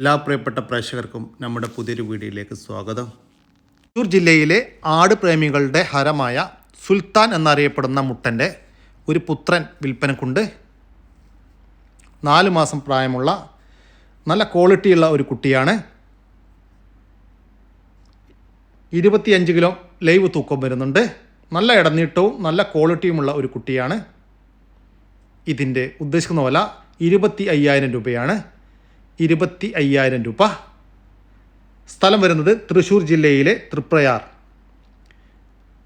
എല്ലാ പ്രിയപ്പെട്ട പ്രേക്ഷകർക്കും നമ്മുടെ പുതിയൊരു വീഡിയോയിലേക്ക് സ്വാഗതം. തൃശ്ശൂർ ജില്ലയിലെ ആട് പ്രേമികളുടെ ഹരമായ സുൽത്താൻ എന്നറിയപ്പെടുന്ന മുട്ടന്റെ ഒരു പുത്രൻ വിൽപ്പനക്കുണ്ട്. നാല് മാസം പ്രായമുള്ള നല്ല ക്വാളിറ്റിയുള്ള ഒരു കുട്ടിയാണ്. ഇരുപത്തിയഞ്ച് കിലോ ലൈവ് തൂക്കം വരുന്നുണ്ട്. നല്ല ഇടനീട്ടവും നല്ല ക്വാളിറ്റിയുമുള്ള ഒരു കുട്ടിയാണ്. ഇതിന്റെ ഉദ്ദേശിക്കുന്ന വില ഇരുപത്തി അയ്യായിരം രൂപയാണ്. ഇരുപത്തി അയ്യായിരം രൂപ. സ്ഥലം വരുന്നത് തൃശ്ശൂർ ജില്ലയിലെ തൃപ്രയാർ.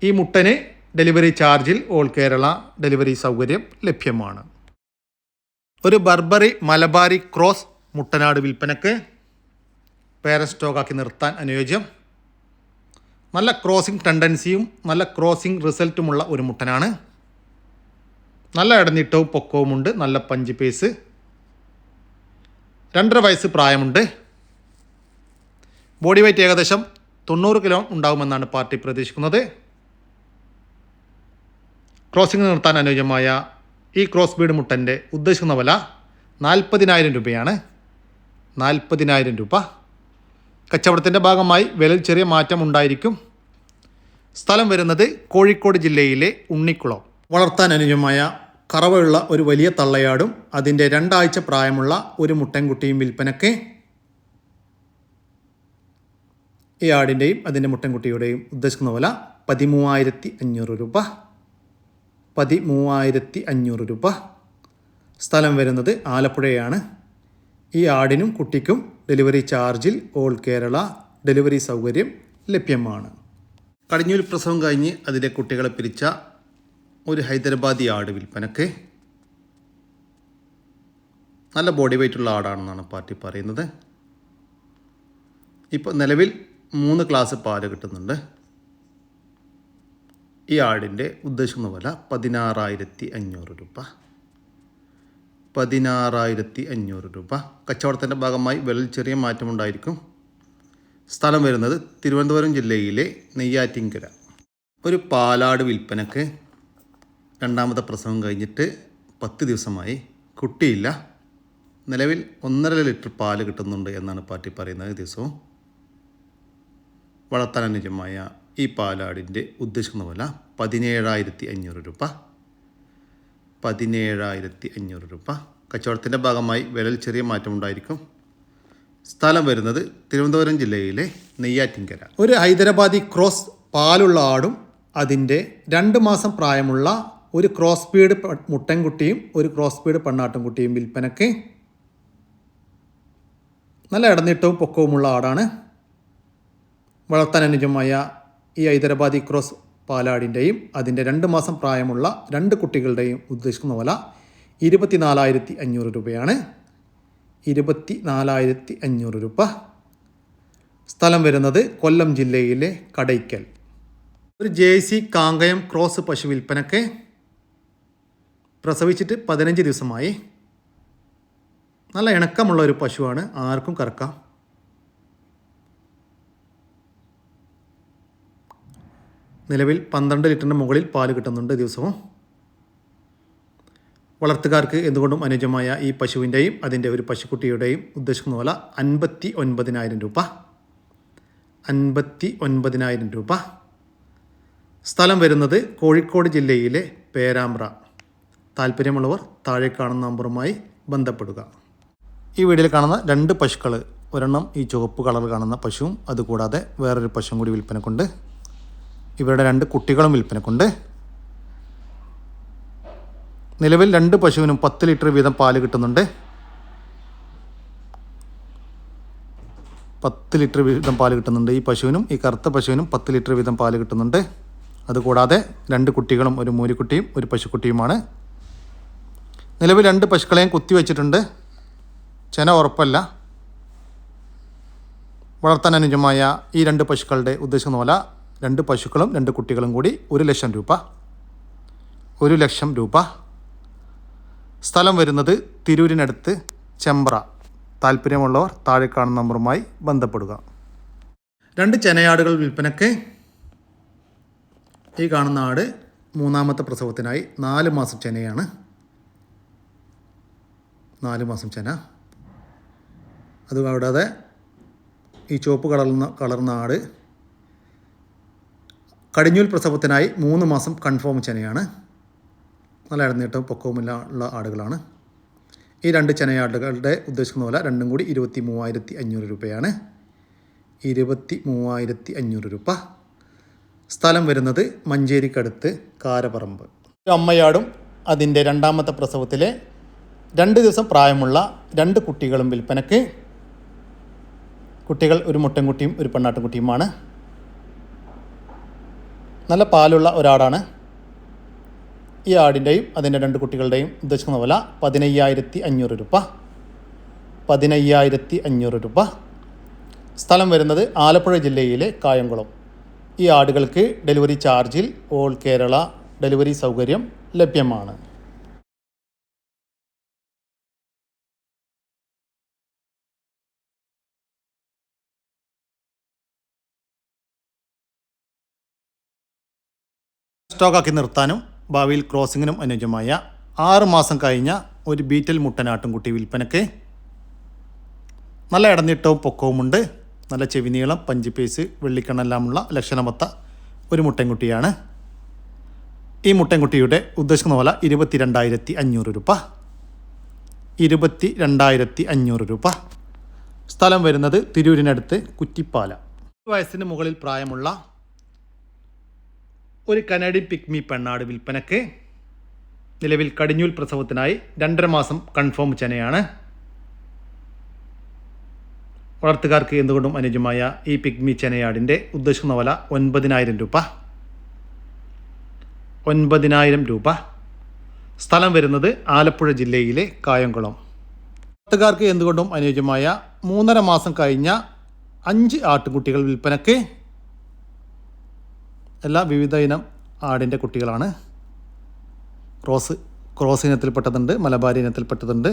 ഈ മുട്ടന് ഡെലിവറി ചാർജിൽ ഓൾ കേരള ഡെലിവറി സൗകര്യം ലഭ്യമാണ്. ഒരു ബർബറി മലബാരി ക്രോസ് മുട്ടനാട് വിൽപ്പനക്ക് പേരൻ സ്റ്റോക്കാക്കി നിർത്താൻ അനുയോജ്യം. നല്ല ക്രോസിംഗ് ടെൻഡൻസിയും നല്ല ക്രോസിംഗ് റിസൾട്ടുമുള്ള ഒരു മുട്ടനാണ്. നല്ല ഇടനീട്ടവും പൊക്കവുമുണ്ട് നല്ല പഞ്ച് പേസ്. രണ്ടര വയസ്സ് പ്രായമുണ്ട്. ബോഡി വെയ്റ്റ് ഏകദേശം തൊണ്ണൂറ് കിലോ ഉണ്ടാകുമെന്നാണ് പാർട്ടി പ്രതീക്ഷിക്കുന്നത്. ക്രോസിംഗ് നിർത്താൻ അനുയോജ്യമായ ഈ ക്രോസ് ബീഡ് മുട്ടന്റെ ഉദ്ദേശിക്കുന്ന വില നാൽപ്പതിനായിരം രൂപയാണ്. നാൽപ്പതിനായിരം രൂപ. കച്ചവടത്തിന്റെ ഭാഗമായി വിലയിൽ ചെറിയ മാറ്റം ഉണ്ടായിരിക്കും. സ്ഥലം വരുന്നത് കോഴിക്കോട് ജില്ലയിലെ ഉണ്ണിക്കുളം. വളർത്താൻ അനുയോജ്യമായ കറവയുള്ള ഒരു വലിയ തള്ളയാടും അതിന്റെ രണ്ടാഴ്ച പ്രായമുള്ള ഒരു മുട്ടൻകുട്ടിയും വിൽപ്പനയ്ക്ക് ഈ ആടിന്റെയും അതിന്റെ മുട്ടൻകുട്ടിയുടെയും ഉദ്ദേശിക്കുന്ന പോലെ പതിമൂവായിരത്തി അഞ്ഞൂറ് രൂപ. പതിമൂവായിരത്തി അഞ്ഞൂറ് രൂപ. സ്ഥലം വരുന്നത് ആലപ്പുഴയാണ്. ഈ ആടിനും കുട്ടിക്കും ഡെലിവറി ചാർജിൽ ഓൾ കേരള ഡെലിവറി സൗകര്യം ലഭ്യമാണ്. കടിഞ്ഞൂൽ പ്രസവം കഴിഞ്ഞ് അതിലെ കുട്ടികളെ പിരിച്ച ഒരു ഹൈദരാബാദി ആട് വിൽപ്പനക്ക് നല്ല ബോഡി വെയ്റ്റുള്ള ആടാണെന്നാണ് പാർട്ടി പറയുന്നത്. ഇപ്പോൾ നിലവിൽ മൂന്ന് ക്ലാസ് പാൽ കിട്ടുന്നുണ്ട്. ഈ ആടിന്റെ ഉദ്ദേശിക്കുന്ന വില പതിനാറായിരത്തി അഞ്ഞൂറ് രൂപ. പതിനാറായിരത്തി അഞ്ഞൂറ് രൂപ. കച്ചവടത്തിന്റെ ഭാഗമായി വിലയിൽ ചെറിയ മാറ്റമുണ്ടായിരിക്കും സ്ഥലം വരുന്നത് തിരുവനന്തപുരം ജില്ലയിലെ നെയ്യാറ്റിൻകര. ഒരു പാലാട് വിൽപ്പനക്ക് രണ്ടാമത്തെ പ്രസവം കഴിഞ്ഞിട്ട് പത്ത് ദിവസമായി കുട്ടിയില്ല. നിലവിൽ ഒന്നര ലിറ്റർ പാൽ കിട്ടുന്നുണ്ട് എന്നാണ് പാർട്ടി പറയുന്നത് ദിവസവും. വളർത്താൻ അനുജമായ ഈ പാലാടിന്റെ ഉദ്ദേശിക്കുന്ന വില പതിനേഴായിരത്തി അഞ്ഞൂറ് രൂപ. പതിനേഴായിരത്തി അഞ്ഞൂറ് രൂപ. കച്ചവടത്തിന്റെ ഭാഗമായി വിലയിൽ ചെറിയ മാറ്റമുണ്ടായിരിക്കും സ്ഥലം വരുന്നത് തിരുവനന്തപുരം ജില്ലയിലെ നെയ്യാറ്റിൻകര. ഒരു ഹൈദരാബാദി ക്രോസ് പാലുള്ള ആടും അതിന്റെ രണ്ട് മാസം പ്രായമുള്ള ഒരു ക്രോസ് ബീഡ് മുട്ടൻകുട്ടിയും ഒരു ക്രോസ് ബീഡ് പെണ്ണാട്ടുംകുട്ടിയും വിൽപ്പനയ്ക്ക് നല്ല ഇടനീട്ടവും പൊക്കവുമുള്ള ആടാണ്. വളർത്താൻ അനുജമായ ഈ ഹൈദരാബാദി ക്രോസ് പാലാടിന്റെയും അതിന്റെ രണ്ട് മാസം പ്രായമുള്ള രണ്ട് കുട്ടികളുടെയും ഉദ്ദേശിക്കുന്ന വില ഇരുപത്തി നാലായിരത്തി അഞ്ഞൂറ് രൂപയാണ്. ഇരുപത്തി നാലായിരത്തി അഞ്ഞൂറ് രൂപ. സ്ഥലം വരുന്നത് കൊല്ലം ജില്ലയിലെ കടയ്ക്കൽ. ഒരു ജെ സി കാങ്കയം ക്രോസ് പശു വിൽപ്പനക്ക് പ്രസവിച്ചിട്ട് പതിനഞ്ച് ദിവസമായി. നല്ല ഇണക്കമുള്ള ഒരു പശുവാണ്. ആർക്കും കറക്കാം. നിലവിൽ പന്ത്രണ്ട് ലിറ്ററിന് മുകളിൽ പാൽ കിട്ടുന്നുണ്ട് ദിവസവും. വളർത്തുകാർക്ക് എന്തുകൊണ്ടും അനുയോജ്യമായ ഈ പശുവിന്റെയും അതിന്റെ ഒരു പശുക്കുട്ടിയുടെയും ഉദ്ദേശിക്കുന്ന പോലെ അൻപത്തി ഒൻപതിനായിരം രൂപ. അൻപത്തി ഒൻപതിനായിരം രൂപ. സ്ഥലം വരുന്നത് കോഴിക്കോട് ജില്ലയിലെ പേരാമ്പ്ര. താല്പര്യമുള്ളവർ താഴെ കാണുന്ന നമ്പറുമായി ബന്ധപ്പെടുക. ഈ വീഡിയോയിൽ കാണുന്ന രണ്ട് പശുക്കൾ ഒരെണ്ണം ഈ ചുവപ്പ് കളർ കാണുന്ന പശുവും അതുകൂടാതെ വേറൊരു പശുവും കൂടി വിൽപ്പനക്കുണ്ട്. ഇവരുടെ രണ്ട് കുട്ടികളും വിൽപ്പനക്കുണ്ട്. നിലവിൽ രണ്ട് പശുവിനും പത്ത് ലിറ്റർ വീതം പാൽ കിട്ടുന്നുണ്ട്. പത്ത് ലിറ്റർ വീതം പാൽ കിട്ടുന്നുണ്ട് ഈ പശുവിനും. ഈ കറുത്ത പശുവിനും പത്ത് ലിറ്റർ വീതം പാൽ കിട്ടുന്നുണ്ട്. അതുകൂടാതെ രണ്ട് കുട്ടികളും ഒരു മൂരിക്കുട്ടിയും ഒരു പശുക്കുട്ടിയുമാണ്. നിലവിൽ രണ്ട് പശുക്കളെയും കുത്തിവെച്ചിട്ടുണ്ട്. ചെന ഉറപ്പല്ല. വളർത്താൻ അനുജമായ ഈ രണ്ട് പശുക്കളുടെ ഉദ്ദേശിക്കുന്ന പോലെ രണ്ട് പശുക്കളും രണ്ട് കുട്ടികളും കൂടി ഒരു ലക്ഷം രൂപ. ഒരു ലക്ഷം രൂപ. സ്ഥലം വരുന്നത് തിരൂരിനടുത്ത് ചെമ്പ്ര. താല്പര്യമുള്ളവർ താഴെ കാണുന്ന നമ്പറുമായി ബന്ധപ്പെടുക. രണ്ട് ചെനയാടുകൾ വിൽപ്പനയ്ക്ക് ഈ കാണുന്ന ആട് മൂന്നാമത്തെ പ്രസവത്തിനായി നാല് മാസം ചെനയാണ്. നാല് മാസം ചെന അത് കൂടാതെ ഈ ചുവപ്പ് കളർന്ന കളർന്ന ആട് കടിഞ്ഞൂൽ പ്രസവത്തിനായി മൂന്ന് മാസം കൺഫേം ചെനയാണ്. നല്ല ഇടനീട്ടവും പൊക്കവുമില്ല ഉള്ള ആടുകളാണ്. ഈ രണ്ട് ചെനയാടുകളുടെ ഉദ്ദേശിക്കുന്ന പോലെ രണ്ടും കൂടി ഇരുപത്തി മൂവായിരത്തി അഞ്ഞൂറ് രൂപയാണ്. ഇരുപത്തി മൂവായിരത്തി അഞ്ഞൂറ് രൂപ. സ്ഥലം വരുന്നത് മഞ്ചേരിക്കടുത്ത് കാരപറമ്പ്. അമ്മയാടും അതിന്റെ രണ്ടാമത്തെ പ്രസവത്തിലെ രണ്ട് ദിവസം പ്രായമുള്ള രണ്ട് കുട്ടികളും വിൽപ്പനക്ക് കുട്ടികൾ ഒരു മുട്ടൻകുട്ടിയും ഒരു പെണ്ണാട്ടുംകുട്ടിയുമാണ്. നല്ല പാലുള്ള ഒരാടാണ്. ഈ ആടിന്റെയും അതിന്റെ രണ്ട് കുട്ടികളുടെയും ഉദ്ദേശിക്കുന്ന വില പതിനയ്യായിരത്തി അഞ്ഞൂറ് രൂപ. പതിനയ്യായിരത്തി അഞ്ഞൂറ് രൂപ. സ്ഥലം വരുന്നത് ആലപ്പുഴ ജില്ലയിലെ കായംകുളം. ഈ ആടുകൾക്ക് ഡെലിവറി ചാർജിൽ ഓൾ കേരള ഡെലിവറി സൗകര്യം ലഭ്യമാണ്. സ്റ്റോക്കാക്കി നിർത്താനും ഭാവിയിൽ ക്രോസിങ്ങിനും അനുയോജ്യമായ ആറ് മാസം കഴിഞ്ഞ ഒരു ബീറ്റൽ മുട്ടനാട്ടുംകുട്ടി വിൽപ്പനയ്ക്ക് നല്ല ഇടനീട്ടവും പൊക്കവുമുണ്ട്. നല്ല ചെവിനീളം പഞ്ചിപ്പേസ് വെള്ളിക്കണ്ണെല്ലാമുള്ള ലക്ഷണമത്ത ഒരു മുട്ടൻകുട്ടിയാണ്. ഈ മുട്ടൻകുട്ടിയുടെ ഉദ്ദേശിക്കുന്ന വില ഇരുപത്തി രണ്ടായിരത്തി അഞ്ഞൂറ് രൂപ. ഇരുപത്തി രണ്ടായിരത്തി അഞ്ഞൂറ് രൂപ. സ്ഥലം വരുന്നത് തിരൂരിനടുത്ത് കുറ്റിപ്പാല. വയസ്സിന് മുകളിൽ പ്രായമുള്ള ഒരു കനഡിയൻ പിക്മി പെണ്ണാട് വിൽപ്പനക്ക് നിലവിൽ കടിഞ്ഞൂൽ പ്രസവത്തിനായി രണ്ടര മാസം കൺഫേം ചെനയാണ് വളർത്തുകാർക്ക് എന്തുകൊണ്ടും അനുജമായ ഈ പിഗ്മി ചെനയാടിന്റെ ഉദ്ദേശിക്കുന്ന വില ഒൻപതിനായിരം രൂപ. ഒൻപതിനായിരം രൂപ. സ്ഥലം വരുന്നത് ആലപ്പുഴ ജില്ലയിലെ കായംകുളം. വളർത്തുകാർക്ക് എന്തുകൊണ്ടും അനുയോജ്യമായ മൂന്നര മാസം കഴിഞ്ഞ അഞ്ച് ആട്ടുകുട്ടികൾ വിൽപ്പനക്ക് എല്ലാ വിവിധ ഇനം ആടിന്റെ കുട്ടികളാണ്. ക്രോസ് ക്രോസ് ഇനത്തിൽപ്പെട്ടതുണ്ട് മലബാരി ഇനത്തിൽപ്പെട്ടതുണ്ട്.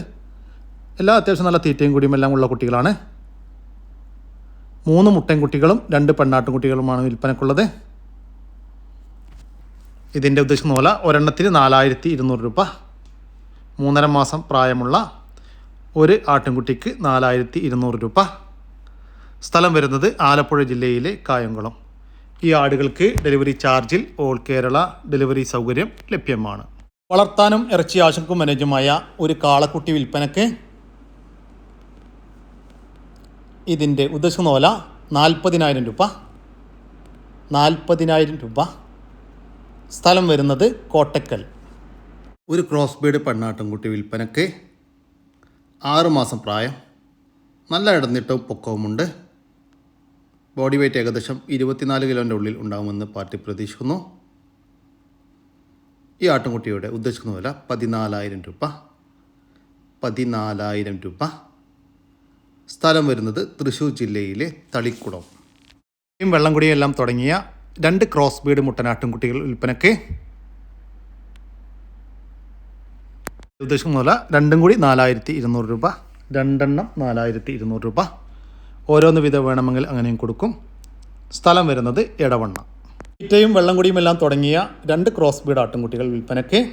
എല്ലാ അത്യാവശ്യം നല്ല തീറ്റയും കൂടിയും എല്ലാം ഉള്ള കുട്ടികളാണ്. മൂന്ന് മുട്ടൻകുട്ടികളും രണ്ട് പെണ്ണാട്ടുംകുട്ടികളുമാണ് വിൽപ്പനക്കുള്ളത്. ഇതിന്റെ ഉദ്ദേശം പോലെ ഒരെണ്ണത്തിന് നാലായിരത്തി ഇരുന്നൂറ് രൂപ. മൂന്നര മാസം പ്രായമുള്ള ഒരു ആട്ടിൻകുട്ടിക്ക് നാലായിരത്തി ഇരുന്നൂറ് രൂപ. സ്ഥലം വരുന്നത് ആലപ്പുഴ ജില്ലയിലെ കായംകുളം. ഈ ആടുകൾക്ക് ഡെലിവറി ചാർജിൽ ഓൾ കേരള ഡെലിവറി സൗകര്യം ലഭ്യമാണ്. വളർത്താനും ഇറച്ചി ആശങ്കും അനുയോജ്യമായ ഒരു കാളക്കുട്ടി വിൽപ്പനയ്ക്ക് ഇതിന്റെ ഉദ്ദേശ വില നാൽപ്പതിനായിരം രൂപ. നാൽപ്പതിനായിരം രൂപ. സ്ഥലം വരുന്നത് കോട്ടക്കൽ. ഒരു ക്രോസ് ബീഡ് പെണ്ണാട്ടുംകുട്ടി വിൽപ്പനയ്ക്ക് ആറുമാസം പ്രായം. നല്ല ഇടന്നിട്ടവും പൊക്കവുമുണ്ട്. ബോഡി വെയ്റ്റ് ഏകദേശം ഇരുപത്തിനാല് കിലോന്റെ ഉള്ളിൽ ഉണ്ടാകുമെന്ന് പാർട്ടി പ്രതീക്ഷിക്കുന്നു. ഈ ആട്ടുംകുട്ടിയുടെ ഉദ്ദേശിക്കുന്ന വില പതിനാലായിരം രൂപ. പതിനാലായിരം രൂപ. സ്ഥലം വരുന്നത് തൃശ്ശൂർ ജില്ലയിലെ തളിക്കുളം ഈ വെള്ളംകുടിയും എല്ലാം തുടങ്ങിയ രണ്ട് ക്രോസ് ബീഡ് മുട്ടനാട്ടുംകുട്ടികൾ വിൽപ്പനയ്ക്ക് ഉദ്ദേശിക്കുന്ന വില രണ്ടും കൂടി നാലായിരത്തി ഇരുന്നൂറ് രൂപ. രണ്ടെണ്ണം നാലായിരത്തി ഇരുന്നൂറ് രൂപ. ഓരോന്ന് വിധം വേണമെങ്കിൽ അങ്ങനെയും കൊടുക്കും. സ്ഥലം വരുന്നത് ഇടവണ്ണ ഇറ്റയും വെള്ളം എല്ലാം തുടങ്ങിയ രണ്ട് ക്രോസ് ബീഡ് ആട്ടുംകുട്ടികൾ വിൽപ്പനയ്ക്ക്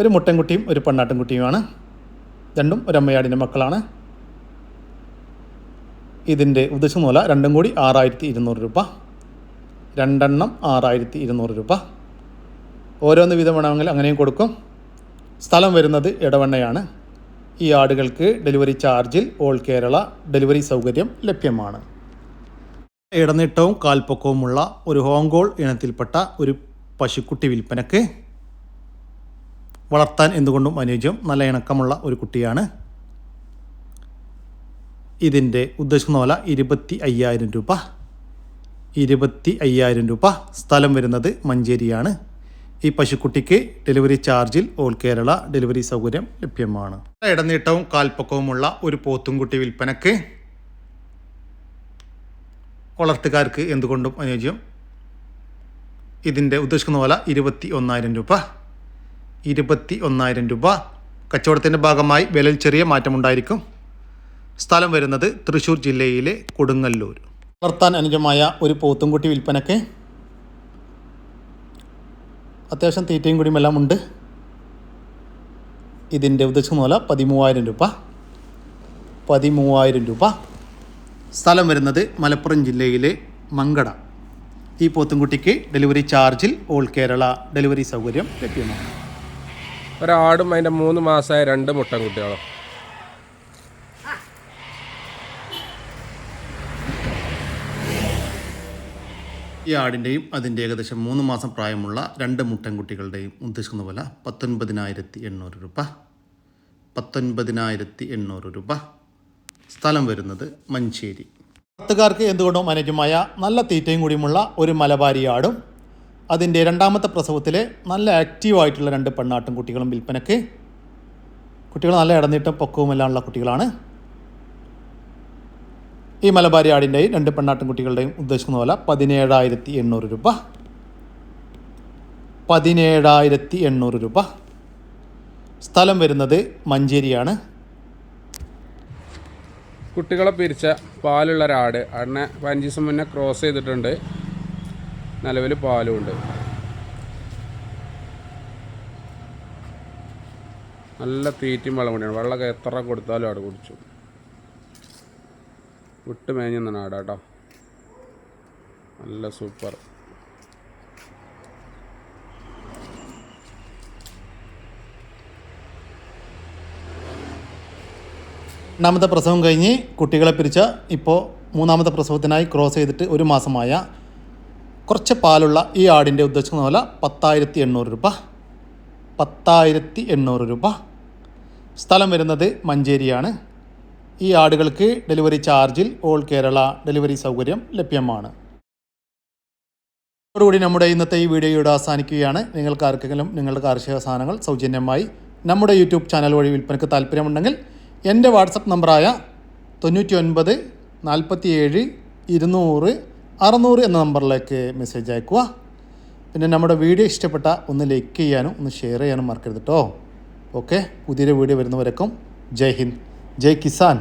ഒരു മുട്ടൻകുട്ടിയും ഒരു പെണ്ണാട്ടുംകുട്ടിയുമാണ്. രണ്ടും ഒരമ്മയാടിന്റെ മക്കളാണ്. ഇതിന്റെ ഉദ്ദേശം മൂല രണ്ടും കൂടി ആറായിരത്തി ഇരുന്നൂറ് രൂപ. രണ്ടെണ്ണം ആറായിരത്തി ഇരുന്നൂറ് രൂപ. ഓരോന്ന് വീതം വേണമെങ്കിൽ അങ്ങനെയും കൊടുക്കും. സ്ഥലം വരുന്നത് ഇടവണ്ണയാണ് ഈ ആടുകൾക്ക് ഡെലിവറി ചാർജിൽ ഓൾ കേരള ഡെലിവറി സൗകര്യം ലഭ്യമാണ്. ഇടനീട്ടവും കാൽപ്പൊക്കവുമുള്ള ഒരു ഹോങ്കോൾ ഇനത്തിൽപ്പെട്ട ഒരു പശുക്കുട്ടി വിൽപ്പനക്ക് വളർത്താൻ എന്തുകൊണ്ടും അനുയോജ്യം നല്ല ഇണക്കമുള്ള ഒരു കുട്ടിയാണ്. ഇതിന്റെ ഉദ്ദേശിക്കുന്ന വില ഇരുപത്തി അയ്യായിരം രൂപ. ഇരുപത്തി അയ്യായിരം രൂപ സ്ഥലം വരുന്നത് മഞ്ചേരിയാണ്. ഈ പശുക്കുട്ടിക്ക് ഡെലിവറി ചാർജിൽ ഓൾ കേരള ഡെലിവറി സൗകര്യം ലഭ്യമാണ്. ഇടനീട്ടവും കാൽപ്പക്കവുമുള്ള ഒരു പോത്തുംകുട്ടി വിൽപ്പനക്ക് വളർത്തുകാർക്ക് എന്തുകൊണ്ടും അനുയോജ്യം? ഇതിന്റെ ഉദ്ദേശിക്കുന്ന വില ഇരുപത്തി ഒന്നായിരം രൂപ. ഇരുപത്തി ഒന്നായിരം രൂപ. കച്ചവടത്തിന്റെ ഭാഗമായി വിലയിൽ ചെറിയ മാറ്റമുണ്ടായിരിക്കും. സ്ഥലം വരുന്നത് തൃശ്ശൂർ ജില്ലയിലെ കൊടുങ്ങല്ലൂർ. വളർത്താൻ അനുജമായ ഒരു പോത്തുംകുട്ടി വിൽപ്പനക്ക് അത്യാവശ്യം തീറ്റയും കൂടിയും എല്ലാം ഉണ്ട്. ഇതിന്റെ ഉദ്ദേശിക്കുന്ന മൂല പതിമൂവായിരം രൂപ. പതിമൂവായിരം രൂപ. സ്ഥലം വരുന്നത് മലപ്പുറം ജില്ലയിലെ മങ്കട. ഈ പോത്തുംകുട്ടിക്ക് ഡെലിവറി ചാർജിൽ ഓൾ കേരള ഡെലിവറി സൗകര്യം ലഭ്യമാണ്. ഒരാടും അതിന്റെ മൂന്ന് മാസമായ രണ്ട് മുട്ടൻ ഈ ആടിന്റെയും അതിന്റെ ഏകദേശം മൂന്ന് മാസം പ്രായമുള്ള രണ്ട് മുട്ടൻകുട്ടികളുടെയും ഉദ്ദേശിക്കുന്ന വില പത്തൊൻപതിനായിരത്തി എണ്ണൂറ് രൂപ. പത്തൊൻപതിനായിരത്തി എണ്ണൂറ് രൂപ. സ്ഥലം വരുന്നത് മഞ്ചേരി. പത്തുകാർക്ക് എന്തുകൊണ്ടും അനുജമായ നല്ല തീറ്റയും കൂടിയുമുള്ള ഒരു മലബാരി ആടും. അതിന്റെ രണ്ടാമത്തെ പ്രസവത്തിലെ നല്ല ആക്റ്റീവായിട്ടുള്ള രണ്ട് പെണ്ണാട്ടും കുട്ടികളും വിൽപ്പനയ്ക്ക്. കുട്ടികൾ നല്ല ഇടനീട്ടം പൊക്കവുമെല്ലാം ഉള്ള കുട്ടികളാണ്. ഈ മലബാരി ആടിന്റെയും രണ്ട് പെണ്ണാട്ടും കുട്ടികളുടെയും ഉദ്ദേശിക്കുന്ന പോലെ പതിനേഴായിരത്തി എണ്ണൂറ് രൂപ. പതിനേഴായിരത്തി എണ്ണൂറ് രൂപ. സ്ഥലം വരുന്നത് മഞ്ചേരിയാണ്. കുട്ടികളെ പിരിച്ച പാലുള്ള ഒരാട് ആടിനെ പതിനഞ്ച് ദിവസം മുന്നേ ക്രോസ് ചെയ്തിട്ടുണ്ട്. നിലവിൽ പാലും ഉണ്ട്. നല്ല തീറ്റയും വെള്ളം കൂടിയാണ്. വെള്ളമൊക്കെ എത്ര കൊടുത്താലും ആട് കുടിച്ചു. വിട്ട് മേഞ്ഞെന്നാണ് കേട്ടോ നല്ല സൂപ്പർ. രണ്ടാമത്തെ പ്രസവം കഴിഞ്ഞ് കുട്ടികളെ പിരിച്ച ഇപ്പോൾ മൂന്നാമത്തെ പ്രസവത്തിനായി ക്രോസ് ചെയ്തിട്ട് ഒരു മാസമായ കുറച്ച് പാലുള്ള ഈ ആടിന്റെ ഉദ്ദേശിക്കുന്ന പോലെ പത്തായിരത്തി എണ്ണൂറ് രൂപ. പത്തായിരത്തി എണ്ണൂറ് രൂപ. സ്ഥലം വരുന്നത് മഞ്ചേരിയാണ്. ഈ ആടുകൾക്ക് ഡെലിവറി ചാർജിൽ ഓൾ കേരള ഡെലിവറി സൗകര്യം ലഭ്യമാണ്. അതോടുകൂടി നമ്മുടെ ഇന്നത്തെ ഈ വീഡിയോ ഇവിടെ അവസാനിക്കുകയാണ്. നിങ്ങൾക്ക് ആർക്കെങ്കിലും നിങ്ങളുടെ കാർഷിക സാധനങ്ങൾ സൗജന്യമായി നമ്മുടെ യൂട്യൂബ് ചാനൽ വഴി വിൽപ്പനയ്ക്ക് താല്പര്യമുണ്ടെങ്കിൽ എന്റെ വാട്സപ്പ് നമ്പറായ തൊണ്ണൂറ്റി ഒൻപത് ഇരുന്നൂറ് അറുന്നൂറ് എന്ന നമ്പറിലേക്ക് മെസ്സേജ് അയക്കുക പിന്നെ നമ്മുടെ വീഡിയോ ഇഷ്ടപ്പെട്ട ഒന്ന് ലൈക്ക് ചെയ്യാനും ഒന്ന് ഷെയർ ചെയ്യാനും മറക്കരുത് കേട്ടോ ഓക്കെ. പുതിയൊരു വീഡിയോ വരുന്നവരേക്കും ജയ് ഹിന്ദ്. ജയ് കിസാൻ